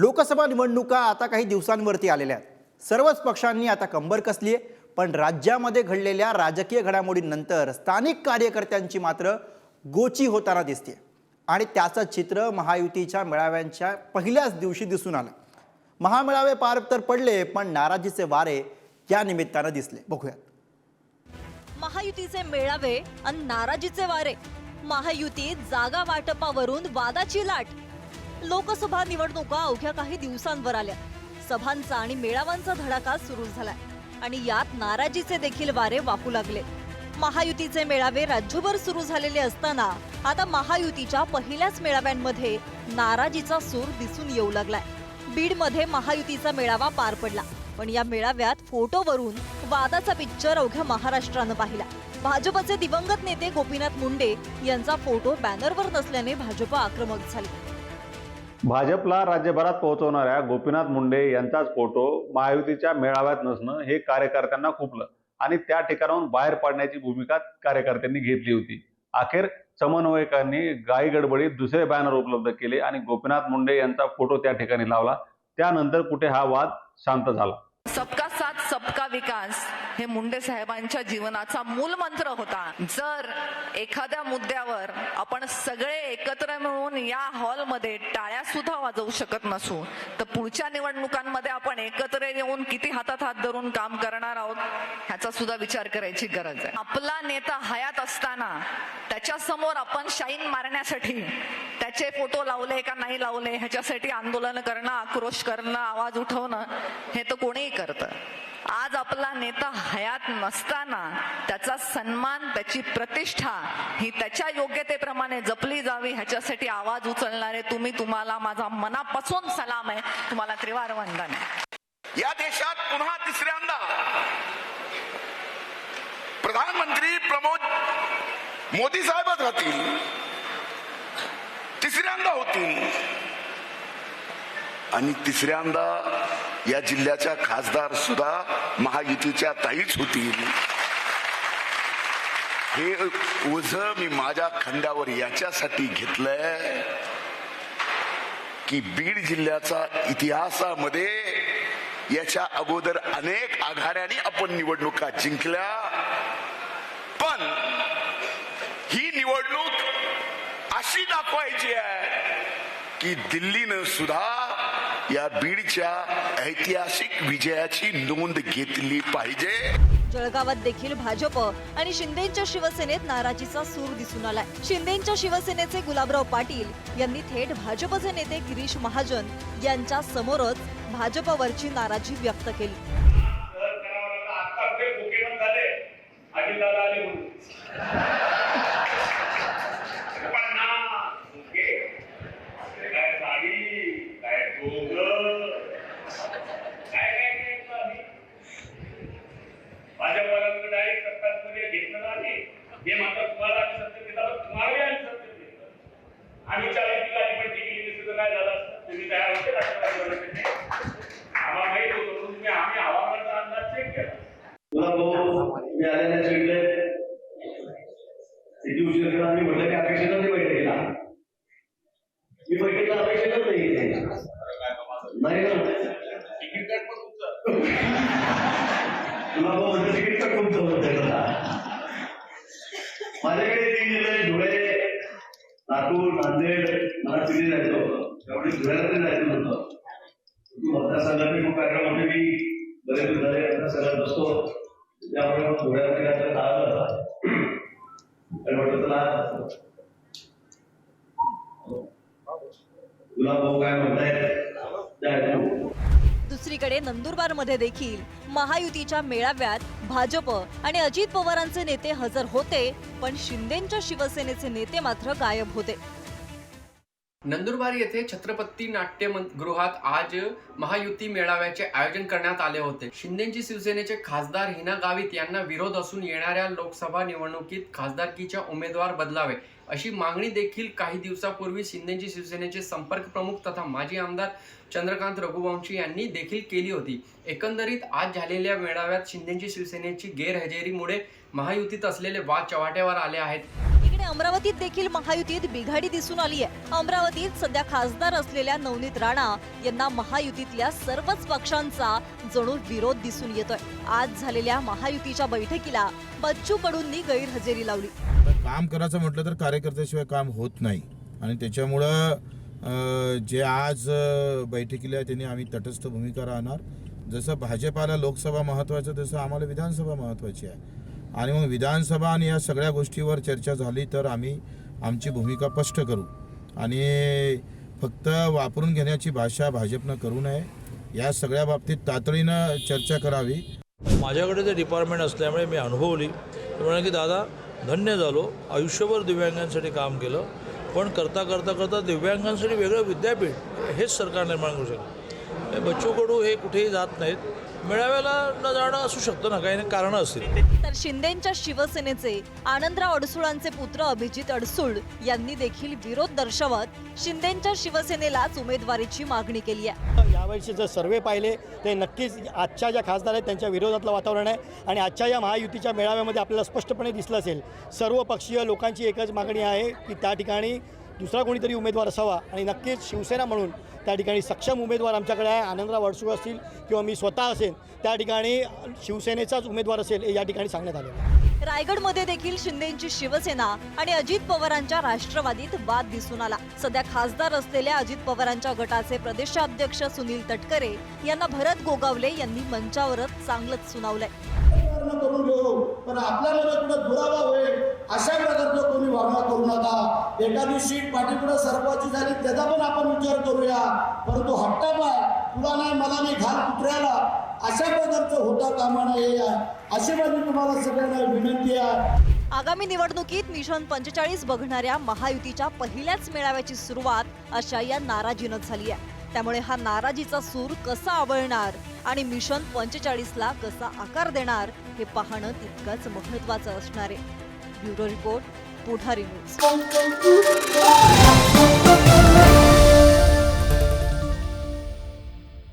लोकसभा निवडणुका आता काही दिवसांवरती आलेल्या आहेत. सर्वच पक्षांनी आता कंबर कसली आहे. पण राज्यामध्ये घडलेल्या राजकीय घडामोडींनंतर स्थानिक कार्यकर्त्यांची मात्र गोची होताना दिसते आणि त्याचं चित्र महायुतीच्या मेळाव्यांच्या पहिल्याच दिवशी दिसून आलं. महामेळावे पार तर पडले पण नाराजीचे वारे या निमित्तानं दिसले. बघूयात. महायुतीचे मेळावे आणि नाराजीचे वारे. महायुतीत जागा वाटपावरून वादाची लाट. लोकसभा निवडणुका अवघ्या काही दिवसांवर आल्या. सभांचा आणि मेळाव्यांचा धडाका सुरू झालाय. आणि यात नाराजीचे देखील वारे वाहू लागले. महायुतीचे मेळावे राज्यभर सुरू झालेले असताना आता महायुतीच्या पहिल्याच मेळाव्यांमध्ये नाराजीचा सूर दिसून येऊ लागलाय. बीडमध्ये महायुतीचा मेळावा पार पडला. पण या मेळाव्यात फोटोवरून वादाचा पिक्चर अवघ्या महाराष्ट्रानं पाहिला. भाजपचे दिवंगत नेते गोपीनाथ मुंडे यांचा फोटो बॅनरवर नसल्याने भाजप आक्रमक झाले. भाजपला राज्यभरात पोहोचवणाऱ्या गोपीनाथ मुंडे यांचाच फोटो महायुतीच्या मेळाव्यात नसणं हे कार्यकर्त्यांना खुपलं. आणि त्या ठिकाणाहून बाहेर पाडण्याची भूमिका कार्यकर्त्यांनी घेतली होती. अखेर समन्वयकांनी गाई गडबडीत दुसरे बॅनर उपलब्ध केले आणि गोपीनाथ मुंडे यांचा फोटो त्या ठिकाणी लावला. त्यानंतर कुठे हा वाद शांत झाला. सबका विकास हे मुंडे साहेबांच्या जीवनाचा मूल मंत्र होता. जर एखाद्या मुद्द्यावर आपण सगळे एकत्र मिळून या हॉलमध्ये टाळ्या सुद्धा वाजवू शकत नसू तर पुढच्या निवडणुकांमध्ये आपण एकत्र येऊन किती हातात हात धरून काम करणार आहोत ह्याचा सुद्धा विचार करायची गरज आहे. आपला नेता हयात असताना त्याच्यासमोर आपण शाईन मारण्यासाठी त्याचे फोटो लावले का नाही लावले ह्याच्यासाठी आंदोलन करणं आक्रोश करणं आवाज उठवणं हे तर कोणीही करतं. आज आपला नेता हयात नसताना त्याचा सन्मान त्याची प्रतिष्ठा ही त्याच्या योग्यतेप्रमाणे जपली जावी ह्याच्यासाठी आवाज उचलणारे तुम्ही तुम्हाला माझा मनापासून सलाम आहे. तुम्हाला त्रिवार वंदन आहे. या देशात पुन्हा तिसऱ्यांदा प्रधानमंत्री प्रमोद मोदी साहेबच राहतील. तिसऱ्यांदा होतील. आणि तिसऱ्यांदा या जिल्ह्याच्या खासदार सुद्धा महायुतीच्या ताईच होतील हे ओझ मी माझ्या खांद्यावर याच्यासाठी घेतलंय की बीड जिल्ह्याचा इतिहासामध्ये याच्या अगोदर अनेक आघाड्यांनी आपण निवडणुका जिंकल्या. पण ही निवडणूक अशी दाखवायची आहे की दिल्लीनं सुद्धा या बीडच्या ऐतिहासिक विजयाची नोंद घेतली पाहिजे. जळगावात देखील भाजप आणि शिंदेच्या शिवसेनेत नाराजीचा सूर दिसून आलाय. शिंदेच्या शिवसेनेचे गुलाबराव पाटील यांनी थेट भाजपचे नेते गिरीश महाजन यांच्या समोरच भाजपवरची नाराजी व्यक्त केली सहन करावं लागलं. आता पुढे पोकेमन झाले अजितदादा आले म्हणून पन्नास ओके. काय साडी काय डोंगर काय काय घ्यायचं आम्ही माझ्या मुलांकडे डायरेक्ट सत्तामध्ये घेतलं नाही हे मात्र तुम्हाला आम्ही सत्य दिलं तर तुम्हाला आम्ही सत्य दिलं आम्ही चाळीस ठिकाणी पण टिकली नसती तर काय झालं असतं तुम्ही तयार होते राष्ट्रवादीवरती आम्हाला माहीत होतं म्हणून तुम्ही आम्ही हवामानाचा अंदाज चेक केला तुला भाऊ मी आलेल्या शिकले किती उशीर मी म्हटलं की अपेक्षित नाही बैठकीला. मी बैठकीला अपेक्षितच नाही. नाही तुला तिकीट खूप जवळ माझ्याकडे तीन जिल्हे धुळे लातूर नांदेड मला तिथे जायचं त्यामुळे धुळ्याला तरी जायचं होतं तू मतदारसंघात खूप कार्यक्रम होते मी बरेच झाले मतदारसंघात बसतो. त्यामुळे मग धुळ्याला जायचं टाळलं म्हटलं तुला मध्ये भाऊ काय दुसरीकडे नंदुरबारमध्ये देखील महायुतीच्या मेळाव्यात भाजप आणि अजित पवारांचे नेते हजर होते पण शिंदेच्या शिवसेनेचे नेते मात्र गायब होते. नंदुरबार येथे छत्रपती नाट्य गृहात आज महायुती मेळाव्याचे आयोजन करण्यात आले होते. शिंदेची शिवसेनेचे खासदार हिना गावित यांना विरोध असून येणाऱ्या लोकसभा निवडणुकीत खासदारकीच्या उमेदवार बदलावे. अशी मागणी देखील काही दिवसापूर्वी शिंदेची शिवसेनेचे संपर्क प्रमुख तथा माजी आमदार चंद्रकांत रघुवंशी यांनी देखील केली होती. एकंदरीत आज झालेल्या मेळाव्यात शिंदेची शिवसेनेची गैरहजेरीमुळे महायुतीत असलेले वाद चव्हाट्यावर आले आहेत. इकडे अमरावतीत देखील महायुतीत बिघाडी दिसून आली आहे अमरावतीत सध्या खासदार असलेल्या नवनीत राणा यांना महायुतीतल्या सर्वच पक्षांचा जणू विरोध दिसून येतोय. आज झालेल्या महायुतीच्या बैठकीला बच्चू कडूंनी गैरहजेरी लावली. काम करायचं म्हटलं तर कार्यकर्त्याशिवाय काम होत नाही. आणि त्याच्यामुळं जे आज बैठकीला त्यांनी आम्ही तटस्थ भूमिका राहणार. जसं भाजपाला लोकसभा महत्त्वाचं तसं आम्हाला विधानसभा महत्त्वाची आहे. आणि मग विधानसभा आणि या सगळ्या गोष्टीवर चर्चा झाली तर आम्ही आमची भूमिका स्पष्ट करू. आणि फक्त वापरून घेण्याची भाषा भाजपनं करू नये या सगळ्या बाबतीत तातडीनं चर्चा करावी. माझ्याकडे ते डिपार्टमेंट असल्यामुळे मी अनुभवली. ते म्हणाले की दादा धन्य झालो. आयुष्यभर दिव्यांगांसाठी काम केलं पण करता करता करता दिव्यांगांसाठी वेगळं विद्यापीठ हेच सरकार निर्माण करू शकतं बच्चू कडू हे कुठेही जात नाहीत. मेळाव्याला न जाणं असू शकतं ना काही ना कारणं असतील. तर शिंदेच्या शिवसेनेचे आनंदराव अडसुळांचे पुत्र अभिजित अडसूळ यांनी देखील विरोध दर्शवत शिंदेच्या शिवसेनेलाच उमेदवारीची मागणी केली आहे. यावेळीचे जर सर्वे पाहिले ते नक्कीच आजच्या ज्या खासदार आहेत त्यांच्या विरोधातलं वातावरण आहे. आणि आजच्या या महायुतीच्या मेळाव्यामध्ये आपल्याला स्पष्टपणे दिसलं असेल सर्व पक्षीय लोकांची एकच मागणी आहे की त्या ठिकाणी दुसरा कोणीतरी उमेदवार असावा आणि नक्कीच शिवसेना म्हणून त्या ठिकाणी सक्षम उमेदवार आमच्याकडे आहे. आनंदराव अडसूळ असतील किंवा मी स्वतः असेल त्या ठिकाणी शिवसेनेचाच उमेदवार असेल हे या ठिकाणी सांगण्यात आलेलं आहे. रायगडमध्ये देखील शिंदेची शिवसेना आणि अजित पवारांच्या राष्ट्रवादीत वाद दिसून आला. सध्या खासदार असलेल्या अजित पवारांच्या गटाचे प्रदेशाध्यक्ष सुनील तटकरे यांना भरत गोगावले यांनी मंचावरच चांगलंच सुनावलंय प्रयत्न करून घेऊ पण आपल्याला कुठं दुरावा होईल अशा प्रकारचं कोणी वागणं करू नका एखादी सीट झाली. त्याचा पण आपण विचार करूया. परंतु हट्टापाय तुला नाही मला नाही घाल कुत्र्याला. अशा प्रकारचं होता कामा नये अशी माझी तुम्हाला सगळ्यांना विनंती आहे. आगामी निवडणुकीत मिशन पंचेचाळीस बघणाऱ्या महायुतीच्या पहिल्याच मेळाव्याची सुरुवात अशा या नाराजीनं झाली आहे त्यामुळे हा नाराजीचा सूर कसा आवळणार आणि मिशन पंचेचाळीसला कसा आकार देणार हे पाहणं तितकंच महत्वाचं असणार आहे. ब्युरो रिपोर्ट पुढारी न्यूज